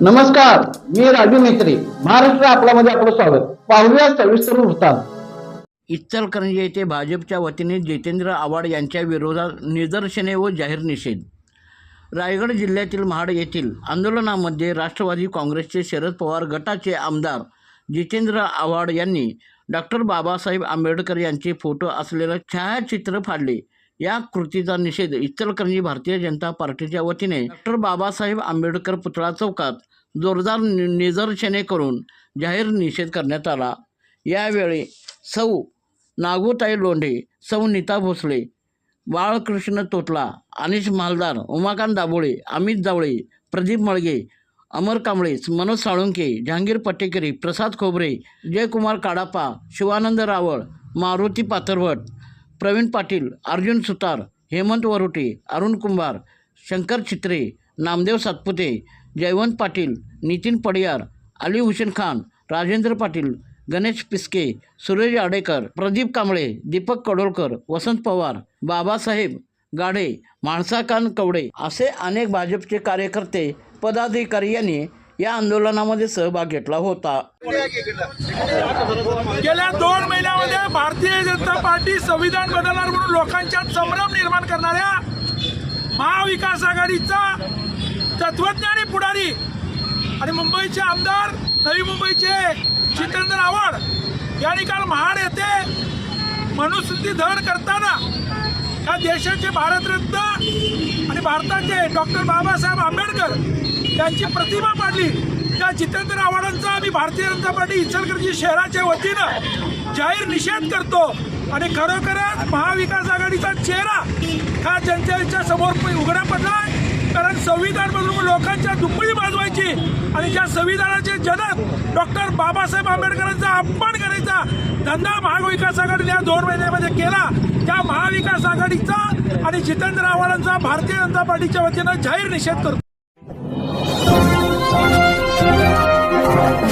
नमस्कार मी राजू मेत्री महाराष्ट्र आपल्यामध्ये आपलं स्वागत. पाहूया सविस्तर वृत्तांत. इचलकरंजी येथे भाजपच्या वतीने जितेंद्र आव्हाड यांच्या विरोधात निदर्शने व जाहीर निषेध. रायगड जिल्ह्यातील महाड येथील आंदोलनामध्ये राष्ट्रवादी काँग्रेसचे शरद पवार गटाचे आमदार जितेंद्र आव्हाड यांनी डॉक्टर बाबासाहेब आंबेडकर यांचे फोटो असलेलं छायाचित्र फाडले. या कृतीचा निषेध इचलकरंजी भारतीय जनता पार्टीच्या वतीने डॉक्टर बाबासाहेब आंबेडकर पुतळा चौकात जोरदार नि- निदर्शने करून जाहीर निषेध करण्यात आला. यावेळी सौ नागोताई लोंढे सौ नीता भोसले बाळकृष्ण तोतला अनिश मालदार उमाकांत दाभोळे अमित जावळे प्रदीप मळगे अमर कांबळे मनोज साळुंके जहांगीर पटेकरी प्रसाद खोबरे जयकुमार काडापा शिवानंद रावळ मारुती पाथरवट प्रवीण पाटील अर्जुन सुतार हेमंत वरुटे अरुण कुंभार शंकर चित्रे नामदेव सातपुते जयवंत पाटील नितीन पडियार अली हुसेन खान राजेंद्र पाटील गणेश पिस्के सुरेश आडेकर प्रदीप कांबळे दीपक कडोलकर वसंत पवार बाबासाहेब गाढे माणसाकांत कवडे असे अनेक भाजपचे कार्यकर्ते पदाधिकारी यांनी या आंदोलनामध्ये सहभाग घेतला होता. गेल्या दोन महिन्यामध्ये भारतीय जनता पार्टी संविधान बदलणार म्हणून लोकांच्यात संभ्रम निर्माण करणाऱ्या महाविकास आघाडीचा तत्वज्ञानी पुढारी आणि मुंबईचे आमदार नवी मुंबईचे जितेंद्र आव्हाड यांनी काल महाड येथे मनुस्मृती धन करताना या देशाचे भारतरत्न आणि भारताचे डॉक्टर बाबासाहेब आंबेडकर त्यांची प्रतिमा पाडली. त्या जितेंद्र आव्हाडांचा आम्ही भारतीय जनता पार्टी इचलकरंजी शहराच्या वतीनं जाहीर निषेध करतो. आणि खरोखरच महाविकास आघाडीचा चेहरा हा जनतेच्या समोर उघडा पडला कारण संविधान बदलून लोकांच्या दुप्पटी वाजवायची आणि ज्या संविधानाचे जनक डॉक्टर बाबासाहेब आंबेडकरांचा अपमान करायचा धंदा महाविकास आघाडीने या दोन महिन्यामध्ये केला त्या महाविकास आघाडीचा आणि जितेंद्र आव्हाडांचा भारतीय जनता पार्टीच्या वतीनं जाहीर निषेध करतो. Thank you.